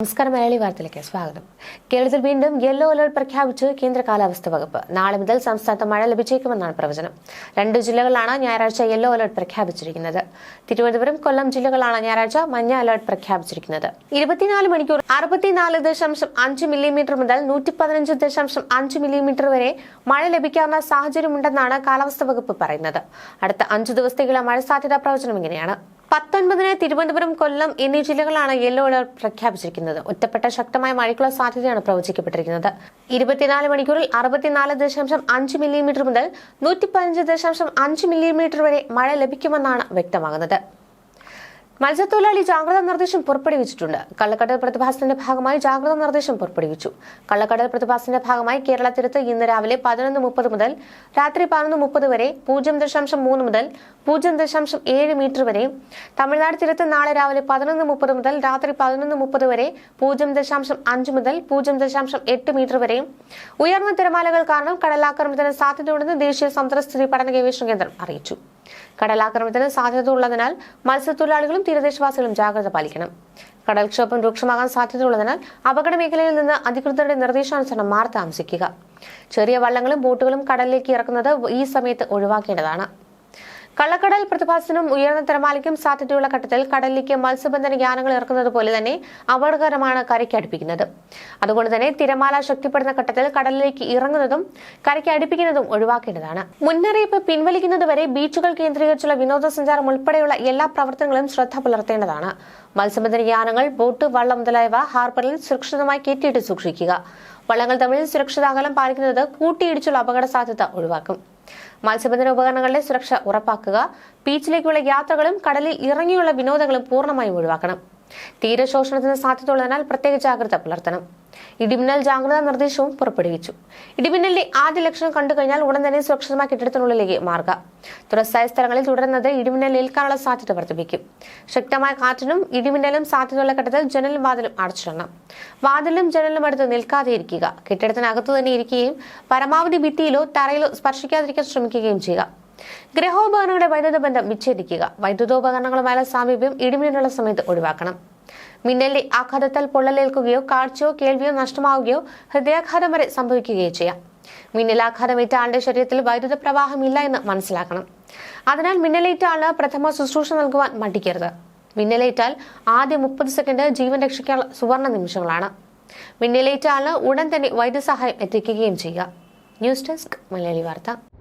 നമസ്കാരം മലയാളി വാർത്തയിലേക്ക് സ്വാഗതം. കേരളത്തിൽ വീണ്ടും യെല്ലോ അലർട്ട് പ്രഖ്യാപിച്ച് കേന്ദ്ര കാലാവസ്ഥ വകുപ്പ്. നാളെ മുതൽ സംസ്ഥാനത്ത് മഴ ലഭിച്ചേക്കുമെന്നാണ് പ്രവചനം. രണ്ട് ജില്ലകളാണ് ഞായറാഴ്ച യെല്ലോ അലർട്ട് പ്രഖ്യാപിച്ചിരിക്കുന്നത്. തിരുവനന്തപുരം കൊല്ലം ജില്ലകളാണ് ഞായറാഴ്ച മഞ്ഞ അലർട്ട് പ്രഖ്യാപിച്ചിരിക്കുന്നത്. ഇരുപത്തിനാല് മണിക്കൂർ അറുപത്തിനാല് ദശാംശം അഞ്ച് മില്ലിമീറ്റർ മുതൽ നൂറ്റി പതിനഞ്ച് ദശാംശം അഞ്ച് മില്ലിമീറ്റർ വരെ മഴ ലഭിക്കാവുന്ന സാഹചര്യമുണ്ടെന്നാണ് കാലാവസ്ഥ വകുപ്പ് പറയുന്നത്. അടുത്ത അഞ്ചു ദിവസത്തേക്കുള്ള മഴ സാധ്യതാ പ്രവചനം ഇങ്ങനെയാണ്. പത്തൊൻപതിന് തിരുവനന്തപുരം കൊല്ലം എന്നീ ജില്ലകളാണ് യെല്ലോ അലർട്ട് പ്രഖ്യാപിച്ചിരിക്കുന്നത്. ഒറ്റപ്പെട്ട ശക്തമായ മഴയ്ക്കുള്ള സാധ്യതയാണ് പ്രവചിക്കപ്പെട്ടിരിക്കുന്നത്. ഇരുപത്തിനാല് മണിക്കൂറിൽ അറുപത്തിനാല് ദശാംശം അഞ്ച് മില്ലിമീറ്റർ മുതൽ നൂറ്റി പതിനഞ്ച് ദശാംശം അഞ്ച് മില്ലിമീറ്റർ വരെ മഴ ലഭിക്കുമെന്നാണ് വ്യക്തമാകുന്നത്. മത്സ്യത്തൊഴിലാളി ജാഗ്രതാ നിർദ്ദേശം പുറപ്പെടുവിച്ചിട്ടുണ്ട്. കള്ളക്കടൽ പ്രതിഭാസത്തിന്റെ ഭാഗമായി ജാഗ്രതാ നിർദ്ദേശം പുറപ്പെടുവിച്ചു. കള്ളക്കടൽ പ്രതിഭാസത്തിന്റെ ഭാഗമായി കേരള തീരത്ത് ഇന്ന് രാവിലെ പതിനൊന്ന് മുപ്പത് മുതൽ രാത്രി പതിനൊന്ന് മുപ്പത് വരെ പൂജ്യം ദശാംശം മൂന്ന് മുതൽ പൂജ്യം ദശാംശം ഏഴ് മീറ്റർ വരെ തമിഴ്നാട് തീരത്ത് നാളെ രാവിലെ പതിനൊന്ന് മുപ്പത് മുതൽ രാത്രി പതിനൊന്ന് മുപ്പത് വരെ പൂജ്യം ദശാംശം അഞ്ച് മുതൽ പൂജ്യം ദശാംശം എട്ട് മീറ്റർ വരെ. ഉയർന്ന തിരമാലകൾ കാരണം കടലാക്രമണത്തിന് സാധ്യതയുണ്ടെന്ന് ദേശീയ സമുദ്രസ്ഥിതി പഠന ഗവേഷണ കേന്ദ്രം അറിയിച്ചു. കടലാക്രമണത്തിന് സാധ്യത ഉള്ളതിനാൽ മത്സ്യത്തൊഴിലാളികളും തീരദേശവാസികളും ജാഗ്രത പാലിക്കണം. കടൽക്ഷോഭം രൂക്ഷമാകാൻ സാധ്യതയുള്ളതിനാൽ അപകട മേഖലയിൽ നിന്ന് അധികൃതരുടെ നിർദ്ദേശാനുസരണം മാറി താമസിക്കുക. ചെറിയ വള്ളങ്ങളും ബോട്ടുകളും കടലിലേക്ക് ഇറക്കുന്നത് ഈ സമയത്ത് ഒഴിവാക്കേണ്ടതാണ്. കള്ളക്കടൽ പ്രതിഭാസത്തിനും ഉയർന്ന തിരമാലയ്ക്കും സാധ്യതയുള്ള ഘട്ടത്തിൽ കടലിലേക്ക് മത്സ്യബന്ധന യാനങ്ങൾ ഇറക്കുന്നത് പോലെ തന്നെ അപകടകരമാണ് കരയ്ക്ക് അടുപ്പിക്കുന്നത്. അതുകൊണ്ട് തന്നെ തിരമാല ശക്തിപ്പെടുന്ന ഘട്ടത്തിൽ കടലിലേക്ക് ഇറങ്ങുന്നതും കരയ്ക്ക് അടുപ്പിക്കുന്നതും ഒഴിവാക്കേണ്ടതാണ്. മുന്നറിയിപ്പ് പിൻവലിക്കുന്നതുവരെ ബീച്ചുകൾ കേന്ദ്രീകരിച്ചുള്ള വിനോദസഞ്ചാരം ഉൾപ്പെടെയുള്ള എല്ലാ പ്രവർത്തനങ്ങളും ശ്രദ്ധ പുലർത്തേണ്ടതാണ്. മത്സ്യബന്ധന യാനങ്ങൾ ബോട്ട് വള്ളം മുതലായവ ഹാർബറിൽ സുരക്ഷിതമായി കയറ്റിയിട്ട് സൂക്ഷിക്കുക. വള്ളങ്ങൾ തമ്മിൽ സുരക്ഷിത അകലം പാലിക്കുന്നത് കൂട്ടിയിടിച്ചുള്ള അപകട സാധ്യത ഒഴിവാക്കും. മത്സ്യബന്ധന ഉപകരണങ്ങളുടെ സുരക്ഷ ഉറപ്പാക്കുക ബീച്ചിലേക്കുള്ള യാത്രകളും കടലിൽ ഇറങ്ങിയുള്ള വിനോദങ്ങളും പൂർണമായും ഒഴിവാക്കണം. തീരശോഷണത്തിന് സാധ്യതയുള്ളതിനാൽ പ്രത്യേക ജാഗ്രത പുലർത്തണം. ഇടിമിന്നൽ ജാഗ്രതാ നിർദ്ദേശവും പുറപ്പെടുവിച്ചു. ഇടിമിന്നലിന്റെ ആദ്യ ലക്ഷണം കണ്ടു കഴിഞ്ഞാൽ ഉടൻ തന്നെ സുരക്ഷിതമായ കെട്ടിടത്തിനുള്ളിലേക്ക് മാറുക. തുറസായ സ്ഥലങ്ങളിൽ തുടരുന്നത് ഇടിമിന്നൽ ഏൽക്കാനുള്ള സാധ്യത വർദ്ധിപ്പിക്കും. ശക്തമായ കാറ്റിനും ഇടിമിന്നലും സാധ്യതയുള്ള ഘട്ടത്തിൽ ജനലും വാതിലും അടച്ചിടണം. വാതിലും ജനലും അടുത്ത് നിൽക്കാതെ ഇരിക്കുക. കെട്ടിടത്തിനകത്തു തന്നെ ഇരിക്കുകയും പരമാവധി ഭിത്തിയിലോ തറയിലോ സ്പർശിക്കാതിരിക്കാൻ ശ്രമിക്കുകയും ചെയ്യുക. ഗ്രഹോപകരണങ്ങളുടെ വൈദ്യുത ബന്ധം വിച്ഛേദിക്കുക. വൈദ്യുതോപകരണങ്ങളുമായുള്ള സാമീപ്യം ഇടിമിന്നലുള്ള സമയത്ത് ഒഴിവാക്കണം. മിന്നലിന്റെ ആഘാതത്താൽ പൊള്ളലേൽക്കുകയോ കാഴ്ചയോ കേൾവിയോ നഷ്ടമാവുകയോ ഹൃദയാഘാതം വരെ സംഭവിക്കുകയോ ചെയ്യാം. മിന്നലാഘാതമേറ്റ ആളുടെ ശരീരത്തിൽ വൈദ്യുത പ്രവാഹമില്ല എന്ന് മനസ്സിലാക്കണം. അതിനാൽ മിന്നലേറ്റ ആളിന് പ്രഥമ ശുശ്രൂഷ നൽകുവാൻ മടിക്കരുത്. മിന്നലേറ്റാൽ ആദ്യ മുപ്പത് സെക്കൻഡ് ജീവൻ രക്ഷിക്കാനുള്ള സുവർണ നിമിഷങ്ങളാണ്. മിന്നലേറ്റ ആളിന് ഉടൻ തന്നെ വൈദ്യസഹായം എത്തിക്കുകയും ചെയ്യുക. ന്യൂസ് ഡെസ്ക് മലയാളി വാർത്ത.